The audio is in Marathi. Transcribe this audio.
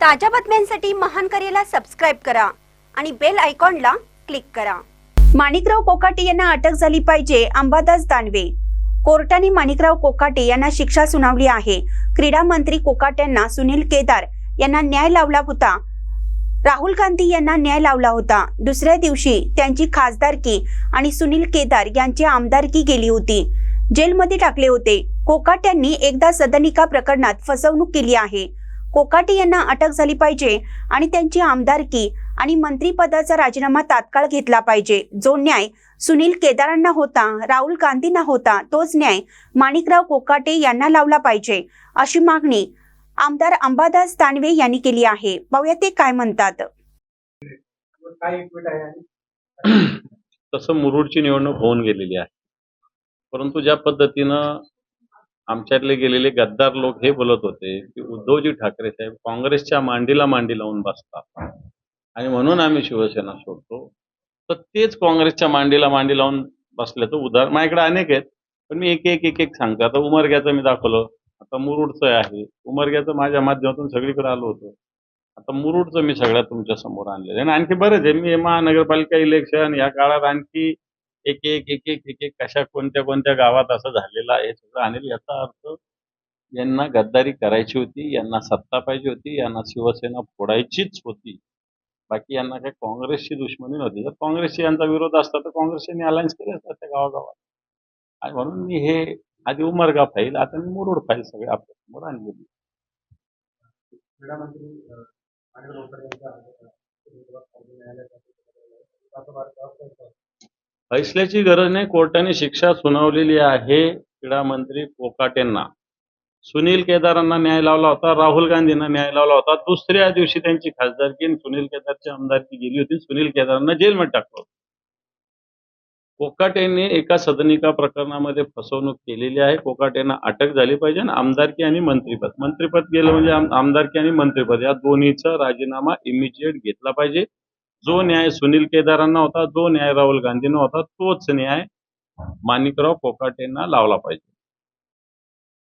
ताज्या बातम्यांसाठी महान करेला सबस्क्राईब करा आणि बेल आयकॉनला क्लिक करा. माणिकराव कोकाटे यांना अटक झाली पाहिजे अंबादास दानवे. कोर्टाने माणिकराव कोकाटे यांना शिक्षा सुनावली आहे. क्रीडा मंत्री कोकाट्यांना सुनील केदार यांना न्याय लावला होता. राहुल गांधी यांना न्याय लावला होता. दुसऱ्या दिवशी त्यांची खासदारकी आणि सुनील केदार यांची आमदारकी गेली होती. जेलमध्ये टाकले होते. कोकाट्यांनी एकदा सदनिका प्रकरणात फसवणूक केली आहे. कोकाटे यांना अटक झाली पाहिजे आणि त्यांची आमदारकी आणि मंत्रीपदाचा राजीनामा तात्काळ घेतला पाहिजे. जो न्याय सुनील केदारांना होता राहुल गांधींना होता तोच न्याय माणिकराव कोकाटे यांना लावला पाहिजे अशी मागणी आमदार अंबादास दानवे यांनी केली आहे. पाहूया ते काय म्हणतात. तसं मुरुडची निवडणूक होऊन गेलेली आहे. परंतु ज्या पद्धतीनं आमच्यातले गेलेले गद्दार लोक हे बोलत होते की उद्धवजी ठाकरे साहेब काँग्रेसच्या मांडीला मांडी लावून बसतात. आणि म्हणून आम्ही शिवसेना सोडतो. तर तेच काँग्रेसच्या मांडीला मांडी लावून बसल्याचं उदाहरण माझ्याकडे अनेक आहेत पण मी एक एक एक एक सांगतो. आता उमरग्याचं मी दाखवलं. आता मुरुडचं आहे. उमरग्याचं माझ्या माध्यमातून सगळीकडे आलो होतो. आता मुरुडचं मी सगळ्यात तुमच्यासमोर आणलेलं आहे. आणि आणखी बरेच आहे. मी महानगरपालिका इलेक्शन या काळात आणखी एक एक एक एक एक एक कशा कोणत्या कोणत्या गावात असं झालेलं आहे सगळं. आणेल याचा अर्थ यांना गद्दारी करायची होती यांना सत्ता पाहिजे होती यांना शिवसेना फोडायचीच होती. बाकी यांना काही काँग्रेसची दुश्मनी नव्हती. जर काँग्रेसशी यांचा विरोध असता तर काँग्रेसने अलायन्स केले असतात त्या गावागावात. आणि म्हणून मी हे आधी उमरगा फाईल आता मी मुरुड फाईल सगळे आपल्यासमोर आणलेली क्रीडा फैसल्याची गरज नाही. कोर्टाने शिक्षा सुनावलेली आहे. क्रीडा मंत्री पोकाटेंना. सुनील केदारांना न्याय लावला होता. राहुल गांधींना न्याय लावला होता. दुसऱ्या दिवशी त्यांची खासदारकी सुनील केदारची आमदारकी गेली होती. सुनील केदारांना जेलमध्ये टाकलं होतं. कोकाटेने एका सदनिका प्रकरणामध्ये फसवणूक केलेली आहे. कोकाटेंना अटक झाली पाहिजे आणि आमदारकी आणि मंत्रीपद. मंत्रीपद गेलं म्हणजे आमदारकी आणि मंत्रीपद. या दोन्हीचा राजीनामा इमिजिएट घेतला पाहिजे. जो न्याय सुनील केदारांना होता जो न्याय राहुल गांधींना होता तोच न्याय माणिकराव कोकाटेंना लावला पाहिजे.